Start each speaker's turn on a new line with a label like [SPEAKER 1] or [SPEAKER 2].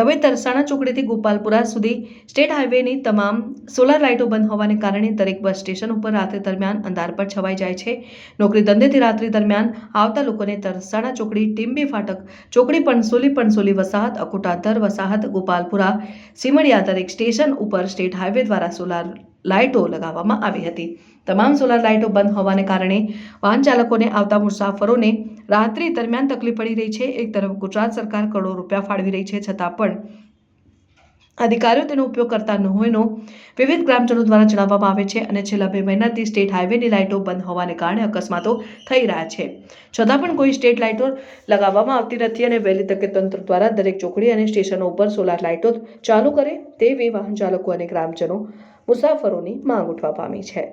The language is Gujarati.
[SPEAKER 1] નવી તરસાણા ચોકડીથી ગોપાલપુરા સુધી સ્ટેટ હાઈવેની તમામ સોલાર લાઇટો બંધ હોવાને કારણે દરેક બસ સ્ટેશન ઉપર રાત્રિ દરમિયાન અંધાર પર છવાઈ જાય છે. નોકરી ધંધેથી રાત્રિ દરમિયાન આવતા લોકોને તરસાણા ચોકડી ટીમ્બી ફાટક, ચોકડી પણસોલી પણસોલી વસાહત, અકોટાધર વસાહત, ગોપાલપુરા, સિમડિયા દરેક સ્ટેશન ઉપર સ્ટેટ હાઈવે દ્વારા સોલાર લાઇટો લગાવવામાં આવી હતી. તમામ સોલાર લાઇટો બંધ હોવાને કારણે વાહન ચાલકોને આવતા મુસાફરોને રાત્રિ દરમિયાન તકલીફ પડી રહી છે. એક તરફ ગુજરાત સરકાર કરોડો રૂપિયા ફાળવી રહી છે, છતાં પણ અધિકારીઓ તેનો ઉપયોગ કરતા ન હોયનો વિવિધ ગ્રામજનો દ્વારા જણાવવામાં આવે છે અને છેલ્લા બે મહિનાથી સ્ટેટ હાઈવેની લાઇટો બંધ હોવાને કારણે અકસ્માતો થઈ રહ્યા છે. છતાં પણ કોઈ સ્ટેટ લાઇટો લગાવવામાં આવતી નથી અને વહેલી તકે તંત્ર દ્વારા દરેક ચોકડી અને સ્ટેશનો ઉપર સોલાર લાઇટો ચાલુ કરે તેવી વાહન ચાલકો અને ગ્રામજનો મુસાફરોની માંગ ઉઠવા પામી છે.